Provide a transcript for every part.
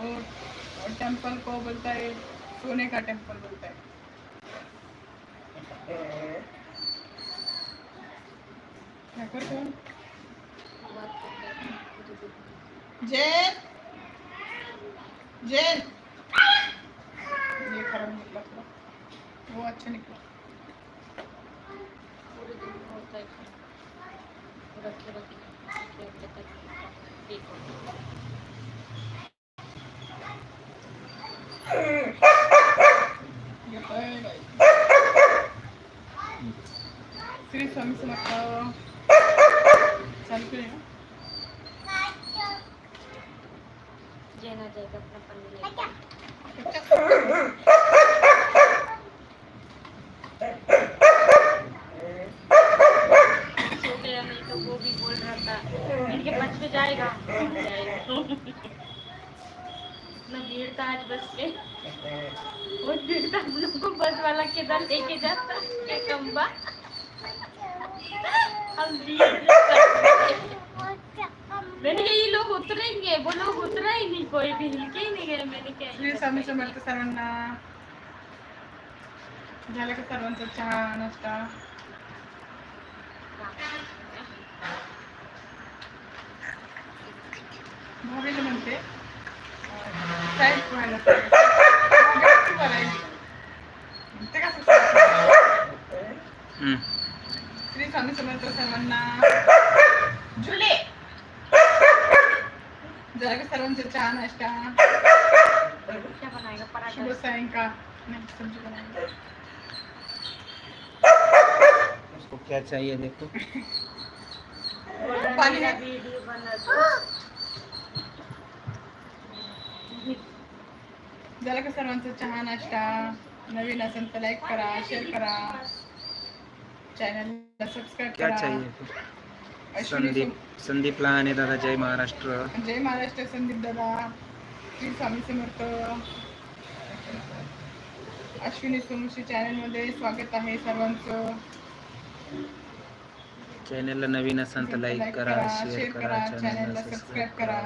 और, और टेंपल को बोलता है सोने का टेंपल बोलता है। जैन जैन। ये खराब निकला थोड़ा वो अच्छा निकला ये श्री स्वामी समर्थ चालू केली ना जेना जाएगा अपना पन्नी लेके। सो गया नहीं तो वो भी बोल रहा था। इनके बस में जाएगा। जाएगा इतना भीड़ था आज बस में बहुत भीड़ था। हम लोग को बस वाला किधर लेके जाता। मैंने कहा ये लोग उतरेंगे वो लोग उतरा ही नहीं कोई भी हिल के ही नहीं गए मैंने क्या श्री स्वामी समर्थ सर्वांना झालं का सर्वांचा चहा नाश्ता भाभीला म्हणते साईड व्हायला. ते कसं. श्री स्वामी समर्थ सर्वांना जुले झालं. का सर्वांचा चहा नाश्ता. शुभ सायंकाळ उसको क्या चाहिए देखो पानी मेरा? वीडियो बना दो झालं का सर्वांचा चहा नाश्ता. नवीन असेल तर लाईक करा शेअर करा. चॅनलला सबस्क्राईब क्या करा। चाहिए? संदीप संदीप लहाने दादा जय महाराष्ट्र। जय महाराष्ट्र संदीप दादा श्री स्वामी समर्थ। अश्विनी सोमशी चॅनलमध्ये स्वागत आहे सर्वांचं. चॅनलला नवीन असाल तर लाईक करा शेअर करा चॅनलला सबस्क्राईब करा.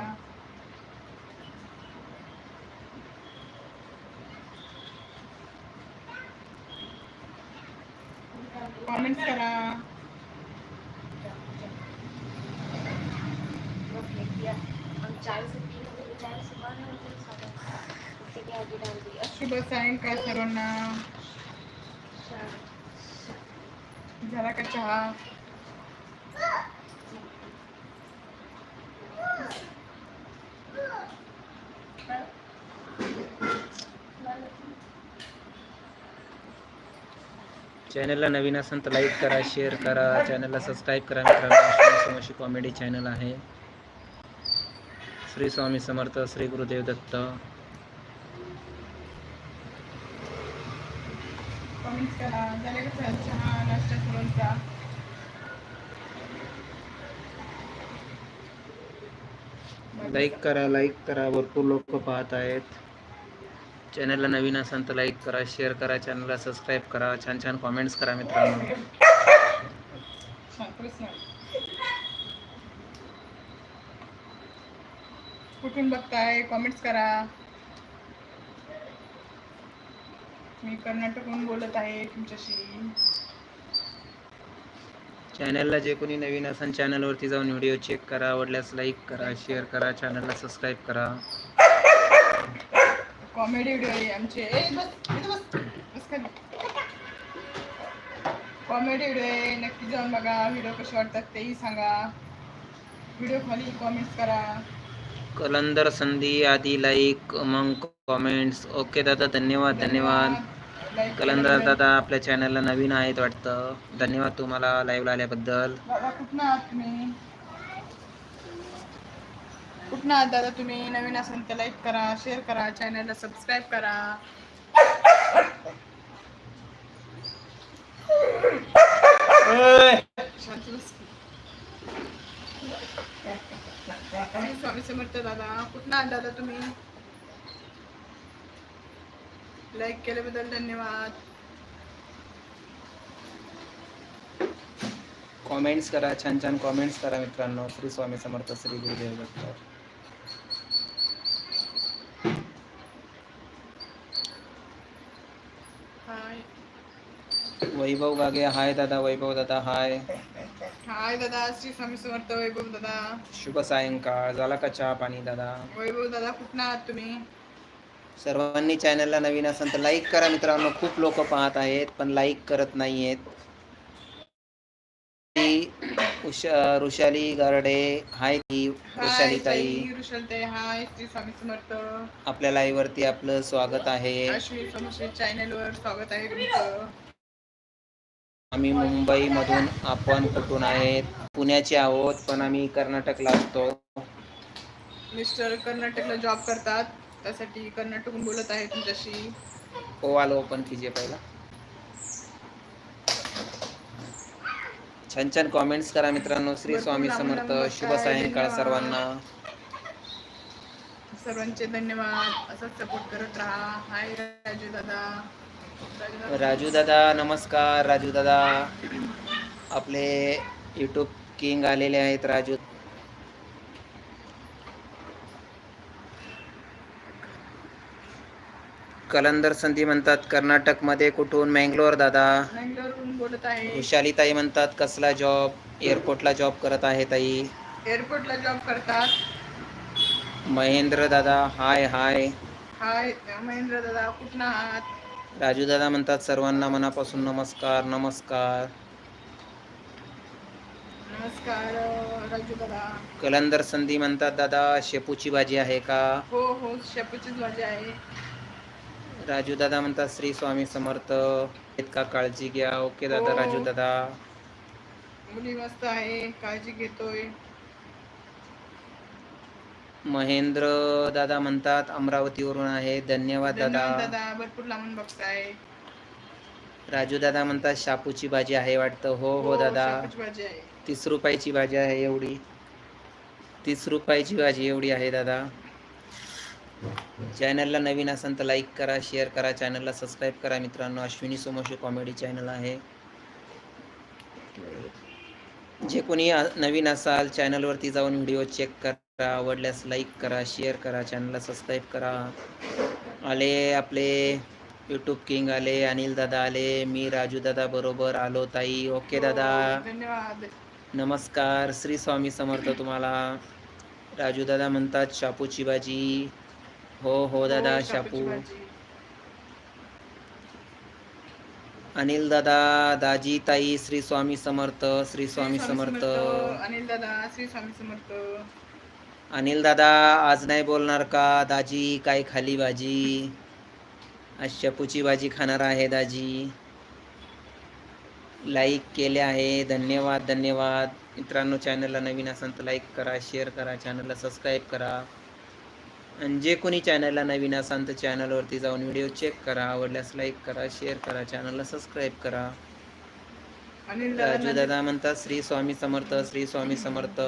डाल दिया शुभ सायंकाळ सर्वांना झाला का चहा? चॅनलला नवीन असाल तर लाईक करा शेअर करा चॅनलला सबस्क्राईब करा मित्रांनो. समोशी कॉमेडी चॅनल आहे. श्री स्वामी समर्थ श्री गुरुदेव दत्त. कॉमेंट्स करा झाले का चहा चहा नाश्ता सर्वांचा लाईक करा लाईक करा भरपूर लोक पाहत आहेत. चॅनलला नवीन असाल तर लाईक करा शेअर करा चॅनलला सबस्क्राईब करा छान छान कॉमेंट्स करा मित्रांनो. कुठून बघताय? कॉमेंट्स करा. मी कर्नाटकहून बोलत आहे तुमच्याशी. चॅनलला जे कोणी नवीन असेल चॅनलवरती जाऊन व्हिडिओ चेक करा आवडल्यास लाईक करा शेअर करा चॅनलला सबस्क्राईब करा. कॉमेडी व्हिडिओ आहे आमचे. ए बस इथं बस बस खाली. कॉमेडी व्हिडिओ आहे नक्की जाऊन बघा. व्हिडिओ कसे वाटतात तेही सांगा. व्हिडिओ खाली कॉमेंट्स करा. कलंदर संधी आधी लाईक मग कॉमेंट्स ओके दादा धन्यवाद धन्यवाद. कलंदर. दादा आपल्या चॅनलला नवीन आहेत वाटतं. धन्यवाद तुम्हाला लाईव्हला आल्याबद्दल. दादा आहात तुम्ही? कुठनं आहात दादा तुम्ही नवीन असाल तर लाईक करा शेअर करा चॅनलला सबस्क्राईब करा. स्वामी समर्थ दादा. कुठनं आहात दादा तुम्ही? लाईक केल्याबद्दल धन्यवाद. कॉमेंट्स करा छान छान कॉमेंट्स करा मित्रांनो. श्री स्वामी समर्थ श्री गुरुदेव दत्त हाय वैभव गागे हाय दादा वैभव दादा हाय. हाय दादा श्री स्वामी समर्थ वैभव दादा. शुभ सायंकाळ झाला का चहा पाणी दादा? वैभव दादा कुठं आहात तुम्ही? सर्वांनी चॅनलला नवीन असेल तर लाईक करा मित्रांनो. खूप लोक पाहत आहेत पण लाईक करत नाही आहेत उषा ऋषाली गारडे हाय ती ऋषाली ताई ऋषाली ताई हाय श्री स्वामी समर्थ. आपल्या लाईव्ह वरती आपलं स्वागत आहे. अश्विनी चॅनल वर स्वागत आहे तुमचं. आम्ही मुंबईमधून आपण कुठून आहेत? पुण्याचे आहोत पण आम्ही कर्नाटकला असतो. मिस्टर कर्नाटकला जॉब करतात. त्यासाठी कर्नाटकून बोलत आहे तुमच्याशी. ओवाल ओपन कीजिए पहिला. छान छान कॉमेंट्स करा मित्रांनो. श्री स्वामी समर्थ. शुभ सायंकाळ सर्वांना. सर्वांचे धन्यवाद. असंच सपोर्ट करत राहा. हाय राजू दादा राजू दादा. नमस्कार. राजू दादा आपले यूट्यूब किंग आलेले आहेत राजू. कलंदर संधी म्हणतात कर्नाटकमध्ये कुठून? मँगलोर दादा. बोलत आहे. वैशाली ताई म्हणतात कसला जॉब एअरपोर्टला जॉब करत आहे ताई. एअरपोर्टला जॉब करतात. महेंद्र दादा हाय हाय. हाय महेंद्र दादा कुठं आहात? राजू दादा म्हणतात सर्वांना मनापासून नमस्कार नमस्कार. नमस्कार राजू दादा कलंदर संधी म्हणतात दादा शेपूची भाजी आहे का? हो हो शेपूचीच भाजी आहे. राजू दादा म्हणतात श्री स्वामी समर्थ आहेत का काळजी घ्या. ओके दादा हो. राजू दादा मुली मस्त आहे काळजी घेतोय. महेंद्र दादा म्हणतात अमरावतीवरून आहे. धन्यवाद दादा. दादा. भरपूर लांबून बघताय. राजू दादा म्हणतात शापूची भाजी आहे वाटतं. हो हो दादा. शेपूची भाजी आहे. तीस रुपयाची भाजी आहे एवढी. तीस रुपयाची भाजी एवढी आहे दादा. चॅनलला नवीन असाल तर लाईक करा शेअर करा. चॅनलला सबस्क्राईब करा मित्रांनो. अश्विनी सोमोशी कॉमेडी चॅनल आहे. जे कोणी नवीन असाल चॅनलवरती जाऊन व्हिडिओ चेक करा. आवडल्यास लाईक करा शेअर करा चॅनलला सबस्क्राईब करा. आले आपले यूट्यूब किंग आले अनिल दादा आले मी राजू दादा बरोबर आलो ताई. ओके दादा. हो, धन्यवाद. नमस्कार. श्री स्वामी समर्थ तुम्हाला. राजू दादा म्हणतात शापूची भाजी. हो हो दादा हो, शापू. अनिल दादा दाजी ताई श्री स्वामी समर्थ श्री स्वामी समर्थ अनिल दादा श्री स्वामी समर्थ. अनिल दादा आज नाही बोलणार का? दाजी काय खाली भाजी? आज शेपूची भाजी खाणार आहे दाजी. लाईक केले आहे. धन्यवाद धन्यवाद. मित्रांनो चॅनलला नवीन असाल तर लाईक करा शेअर करा चॅनलला सबस्क्राईब करा. आणि जे कोणी चॅनलला नवीन असाल तर चॅनलवरती जाऊन व्हिडिओ चेक करा. आवडल्यास लाईक करा शेअर करा चॅनलला सबस्क्राईब करा. राजू दादा म्हणतात श्री स्वामी समर्थ श्री स्वामी समर्थ.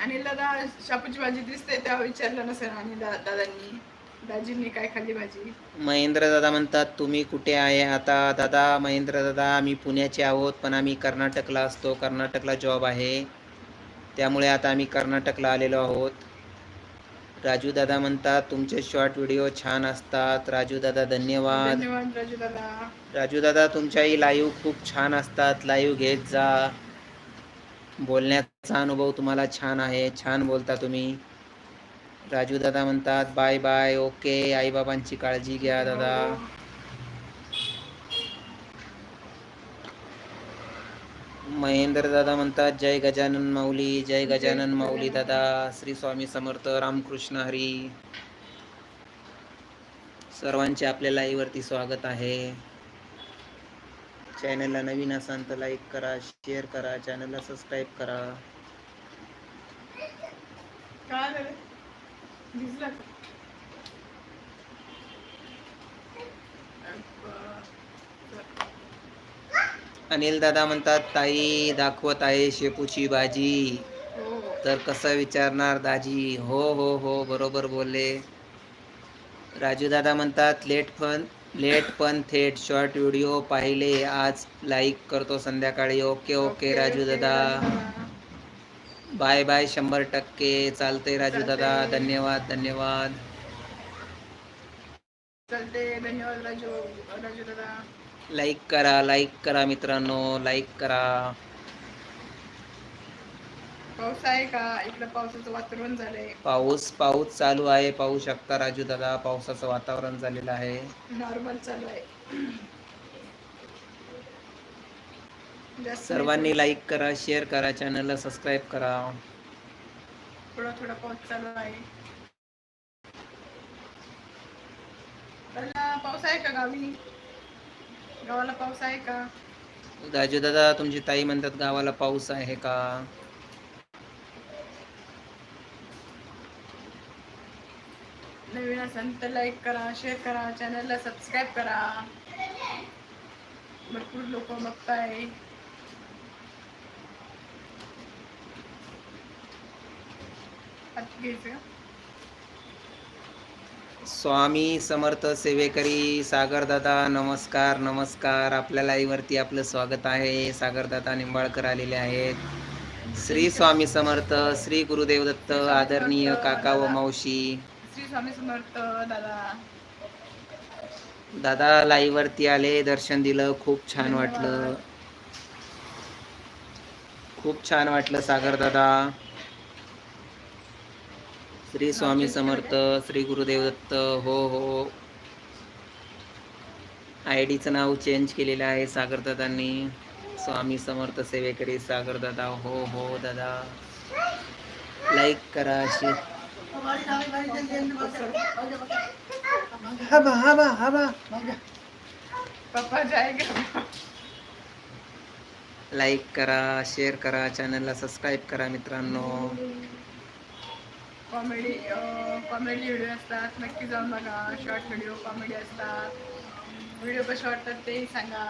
अनिल दादा शापूची भाजी दिसते तेव्हा विचारलं नसेल अनिल दा- दादांनी. दाजींनी काय खाल्ली भाजी? महेंद्र दादा म्हणतात तुम्ही कुठे आहे? आता दादा महेंद्र दादा आम्ही पुण्याचे आहोत पण आम्ही कर्नाटकला असतो. कर्नाटकला जॉब आहे. त्यामुळे आता आम्ही कर्नाटकला आलेलो आहोत. राजू दादा म्हणतात तुमचे शॉर्ट व्हिडिओ छान असतात. राजू दादा धन्यवाद. धन्यवाद राजू दादा राजू दादा तुमच्याही लाईव्ह खूप छान असतात. लाईव्ह घेत जा. बोलण्याचा अनुभव तुम्हाला छान आहे. छान बोलता तुम्ही. राजू दादा म्हणतात बाय बाय. ओके. आईबाबांची काळजी घ्या दादा. महेंद्र दादा म्हणतात जय गजानन माऊली जय गजानन माऊली दादा. श्री स्वामी समर्थ रामकृष्ण हरी. सर्वांचे आपल्या लाईव्ह वरती स्वागत आहे. चॅनलला नवीन असाल तर लाईक करा शेअर करा चॅनलला सबस्क्राईब करा? अनिल दादा म्हणतात ताई दाखवत आहे शेपूची भाजी. तर कसं विचारणार दाजी? हो हो हो बरोबर बोलले. राजू दादा म्हणतात लेट पण लेट पण थेट शॉर्ट व्हिडिओ पाहिले आज लाईक करतो संध्याकाळी. ओके ओके राजू दादा. बाय बाय शंभर टक्के. चालतंय राजू दादा. धन्यवाद धन्यवाद. चालते धन्यवाद राजू राजू दादा. लाईक करा लाईक करा मित्रांनो लाईक करा. पाऊस आहे का? इकडं पावसाचं वातावरण झालंय. पाऊस पाऊस चालू आहे. पाहू शकता राजू दादा पावसाचं वातावरण झालेलं आहे. नॉर्मल चालू आहे. सर्वांनी लाईक करा शेअर करा चॅनलला सबस्क्राईब करा. थोडा थोडा पाऊस चालू आहे. पाऊस आहे का गावी? गावाला पाऊस आहे का? राजू दादा तुमची ताई म्हणतात गावाला पाऊस आहे का? नवीन असेल तर लाईक करा शेअर करा चॅनलला सबस्क्राईब करा. भरपूर लोक बघताय. हात घ्यायचं का? स्वामी समर्थ सेवेकरी सागर दादा नमस्कार नमस्कार. आपल्या लाईव्हवरती आपलं स्वागत आहे. सागर दादा निंबाळकर आलेले आहेत. श्री स्वामी समर्थ श्री गुरुदेव दत्त आदरणीय काका व मावशी. श्री स्वामी समर्थ दादा. दादा लाईव्हवरती आले. दर्शन दिलं. खूप छान वाटलं. खूप छान वाटलं सागर दादा श्री स्वामी समर्थ श्री गुरुदेव दत्त हो हो. आय डीचं नाव चेंज केलेलं आहे सागर दादांनी. स्वामी समर्थ सेवेकरी सागर दादा हो हो दादा. लाईक करा अशी हबा हबा हबा पप्पा जाएगा लाईक करा शेअर करा चॅनलला सबस्क्राईब करा मित्रांनो. कॉमेडी कॉमेडी व्हिडिओ असतात नक्की जाऊन बघा. शॉर्ट व्हिडिओ कॉमेडी असतात. व्हिडिओ कसे वाटतात तेही सांगा.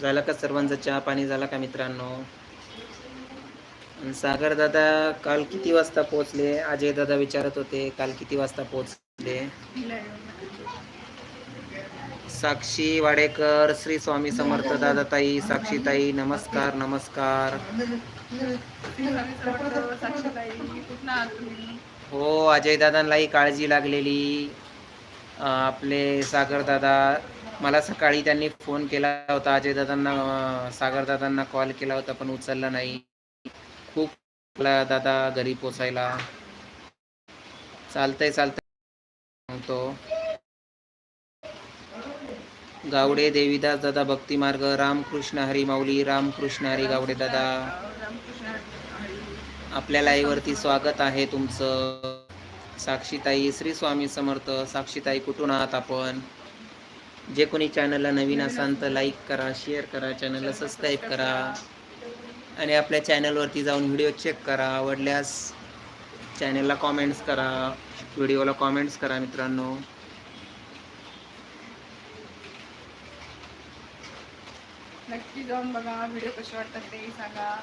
झालं का सर्वांचा चहा? पाणी झाला का मित्रांनो? सागर दादा काल किती वाजता पोहोचले? अजय दादा विचारत होते काल किती वाजता पोहोचले? साक्षी वाडेकर श्री स्वामी समर्थ दादा ताई साक्षी ताई नमस्कार नमस्कार. हो अजय दादांनाही काळजी लागलेली. आपले सागर दादा मला सकाळी त्यांनी फोन केला होता. अजय दादांना सागर दादांना कॉल केला होता पण उचलला नाही. खूप मला दादा घरी पोचायला. चालतंय चालतंय सांगतो. गावडे देवीदास दादा भक्ती मार्ग रामकृष्ण हरी माऊली रामकृष्ण हरी गावडे दादा. आपल्या लाईव्हवरती स्वागत आहे तुमचं. साक्षीताई श्री स्वामी समर्थ. साक्षीताई कुठून आहात आपण? जे कोणी चॅनलला नवीन असाल तर लाईक करा शेअर करा चॅनलला सबस्क्राईब करा. आणि आपल्या चॅनलवरती जाऊन व्हिडिओ चेक करा. आवडल्यास चॅनलला कॉमेंट्स करा. व्हिडिओला कॉमेंट्स करा मित्रांनो. नक्की जाऊन बघा व्हिडिओ कसे वाटतात ते सांगा.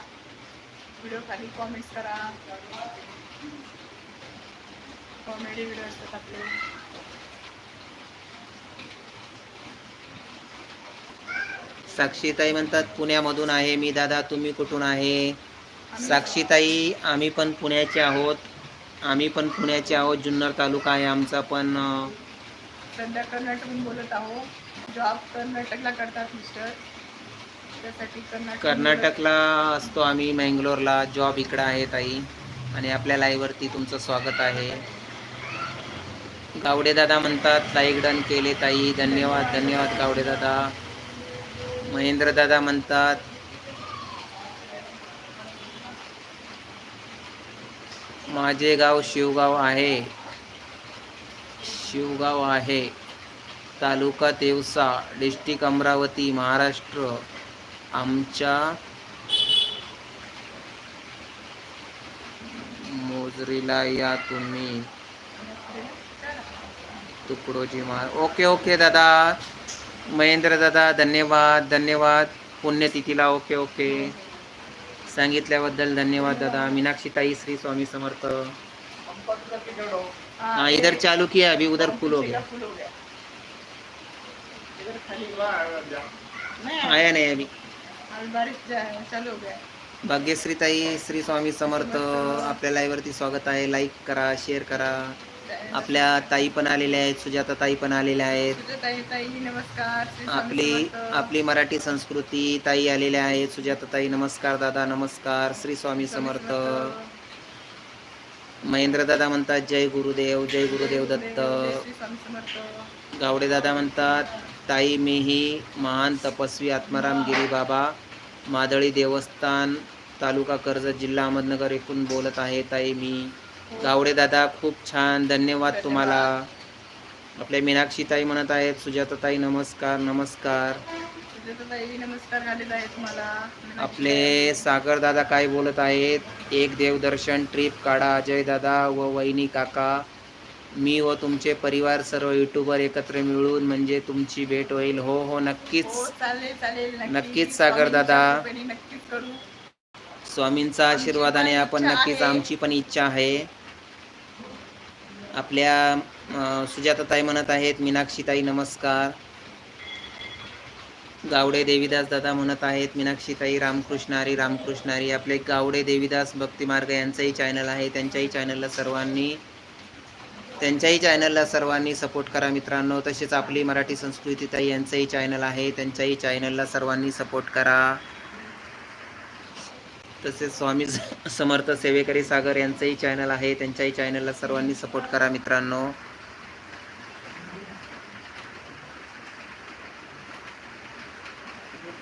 व्हिडिओ खाली कॉमेंट्स करा. कॉमेडी व्हिडिओ असतात आपले. साक्षीताई म्हणतात पुण्यामधून आहे मी दादा तुम्ही कुठून आहे? साक्षीताई आम्ही पण पुण्याचे आहोत. आम्ही पण पुण्याचे आहोत. जुन्नर तालुका आहे आमचा पण सध्या कर्नाटकहून बोलत आहो. जॉब कर्नाटकला करतात मिस्टर कर्नाटकला असतो आम्ही मँगलोरला. जॉब इकडं आहे ताई. आणि आपल्या लाईव्हवरती तुमचं स्वागत आहे. गावडे दादा म्हणतात लाईक डन केले ताई. धन्यवाद धन्यवाद गावडे दादा. महेंद्र दादा म्हणतात माझे गाव शिवगाव आहे. शिवगाव आहे. तालुका तेवसा डिस्ट्रिक्ट अमरावती महाराष्ट्र. आमच्या मोजरीला या तुम्ही. तुकडोजी महाराज. ओके ओके दादा. महेंद्र दादा धन्यवाद धन्यवाद. पुण्यतिथीला ओके ओके. सांगितल्याबद्दल धन्यवाद दादा. मीनाक्षी ताई श्री स्वामी समर्थ. हाँ इधर चालू किया अभी उधर फुल हो गया. आया नहीं अभी. अभी बारिश जा- चालू हो गया भाग्यश्री ताई श्री स्वामी समर्थ आपल्या लाईव्हवरती स्वागत आहे. लाईक करा शेअर करा. आपल्या ताई पण आलेल्या आहेत सुजाता ताई पण आलेल्या आहेत. तुझं ताई ताई नमस्कार. श्री स्वामी आपली समर्थ. आपली मराठी संस्कृती ताई आलेल्या आहेत. सुजाता ताई नमस्कार दादा नमस्कार. श्री स्वामी समर्थ. महेंद्र दादा म्हणतात जय गुरुदेव जय गुरुदेव दत्त. जय श्री स्वामी समर्थ. गावडे दादा म्हणतात ताई मीही महान तपस्वी आत्माराम गिरी बाबा मादळी देवस्थान तालुका कर्जत जिल्हा अहमदनगर एकूण बोलत आहे. ताई मी गावडे दादा खूप छान. धन्यवाद तुम्हाला. आपल्या मीनाक्षी ताई म्हणत आहेत सुजाता ताई नमस्कार नमस्कार. नमस्कार आहे तुम्हाला. आपले सागर दादा काय बोलत आहेत? एक देवदर्शन ट्रिप काढा अजय दादा व वहिनी काका. मी व तुमचे परिवार सर्व युट्यूबर एकत्र मिळून म्हणजे तुमची भेट होईल. हो हो नक्कीच. हो नक्कीच. सागर दादा. स्वामींचा आशीर्वादाने आपण इच्छा नक्कीच. आमची पण इच्छा आहे. आपल्या सुजाताताई म्हणत आहेत मीनाक्षीताई नमस्कार. गावडे देवीदास दादा म्हणत आहेत मीनाक्षीताई रामकृष्णारी रामकृष्णारी आपले गावडे देवीदास भक्तिमार्ग यांचंही चॅनल आहे. त्यांच्याही चॅनलला सर्वांनी त्यांच्याही चॅनलला सर्वांनी सपोर्ट करा मित्रांनो. तसेच आपली मराठी संस्कृती ताई यांचंही चॅनल आहे. त्यांच्याही चॅनलला सर्वांनी सपोर्ट करा. तसेच स्वामी समर्थ सेवेकरी सागर यांचंही चॅनल आहे. त्यांच्याही चॅनलला सर्वांनी सपोर्ट करा मित्रांनो.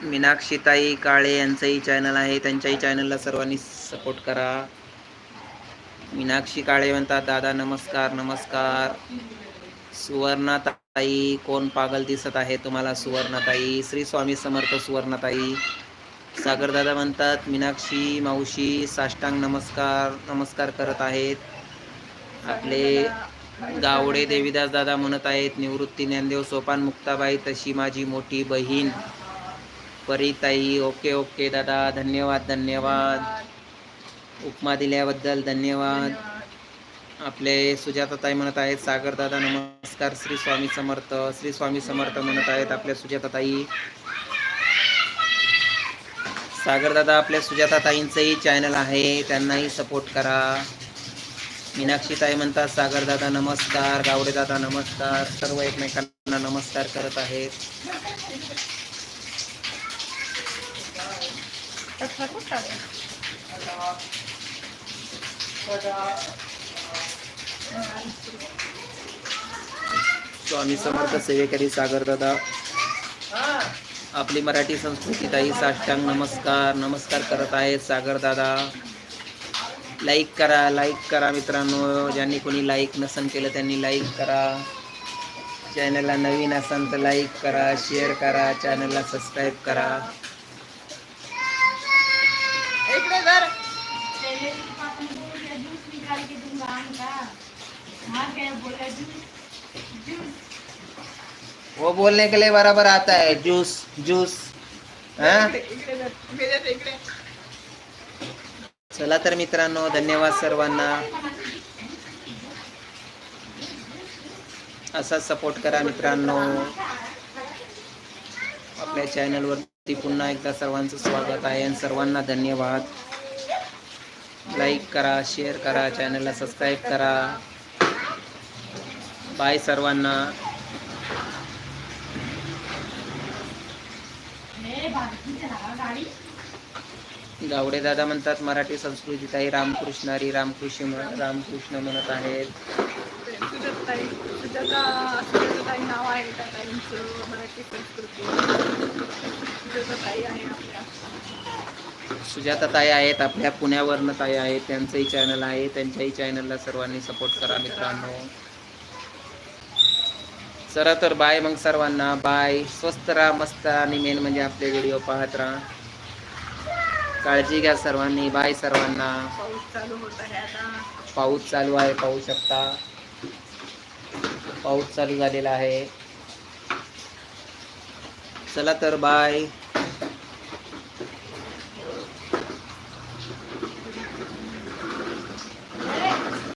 मीनाक्षीताई काळे यांचंही चॅनल आहे. त्यांच्याही चॅनलला सर्वांनी सपोर्ट करा. मीनाक्षी काळे म्हणतात दादा नमस्कार नमस्कार. सुवर्णाताई कोण पागल दिसत आहे तुम्हाला? सुवर्णाताई श्री स्वामी समर्थ सुवर्णाताई. सागरदादा म्हणतात मीनाक्षी मावशी साष्टांग नमस्कार नमस्कार करत आहेत. आपले गावडे देवीदास दादा म्हणत आहेत निवृत्ती ज्ञानदेव सोपान मुक्ताबाई तशी माझी मोठी बहीण. परीताई ओके ओके दादा धन्यवाद धन्यवाद. उपमा दिल्याबद्दल धन्यवाद. आपले सुजाताताई म्हणत आहेत सागरदादा नमस्कार श्री स्वामी समर्थ श्री स्वामी समर्थ म्हणत आहेत आपल्या सुजाताताई. सागरदादा आपल्या सुजाताताईंचंही चॅनल आहे त्यांनाही सपोर्ट करा. मीनाक्षी ताई म्हणतात सागरदादा नमस्कार गावडेदादा नमस्कार सर्व एकमेकांना नमस्कार करत आहेत. स्वामी समर्थ सेवेकरी सागर दादा. आपली मराठी संस्कृती ताई साष्टांग नमस्कार. नमस्कार करत आहेत सागर दादा. लाईक करा लाईक करा मित्रांनो. ज्यांनी कोणी लाईक नसन केलं त्यांनी लाईक करा. चॅनलला नवीन असाल तर लाईक करा शेअर करा चॅनलला सबस्क्राईब करा. वो बोलने के लिए बराबर आता है, जूस जूस। हाँ? चला तर मित्रांनो, धन्यवाद सर्वांना। असा सपोर्ट करा मित्रांनो। आपल्या चॅनलवरती पुन्हा एकदा सर्वांचं स्वागत आहे आणि सर्वांना धन्यवाद. लाईक करा शेअर करा चॅनलला सबस्क्राईब करा. बाय सर्वांना. गावडे दादा म्हणतात मराठी संस्कृती ताई रामकृष्णारी रामकृष्ण रामकृष्ण म्हणत आहेत सुजाता ताई नाव आहे त्या ताईंचं मराठी संस्कृती सुजाता ताई आहेत आपल्या पुण्यावरनं ताई आहेत त्यांचंही चॅनल आहे त्यांच्याही चॅनलला सर्वांनी सपोर्ट करा मित्रांनो. चला तर बाय मग सर्वांना. बाय. स्वस्त राहा मस्त राहा आणि मेन म्हणजे आपले व्हिडिओ पाहत राहा. काळजी घ्या सर्वांनी. बाय सर्वांना. पाऊस चालू होत आहे आता. पाऊस चालू आहे पाहू शकता. पाऊस चालू झालेला आहे. चला तर बाय.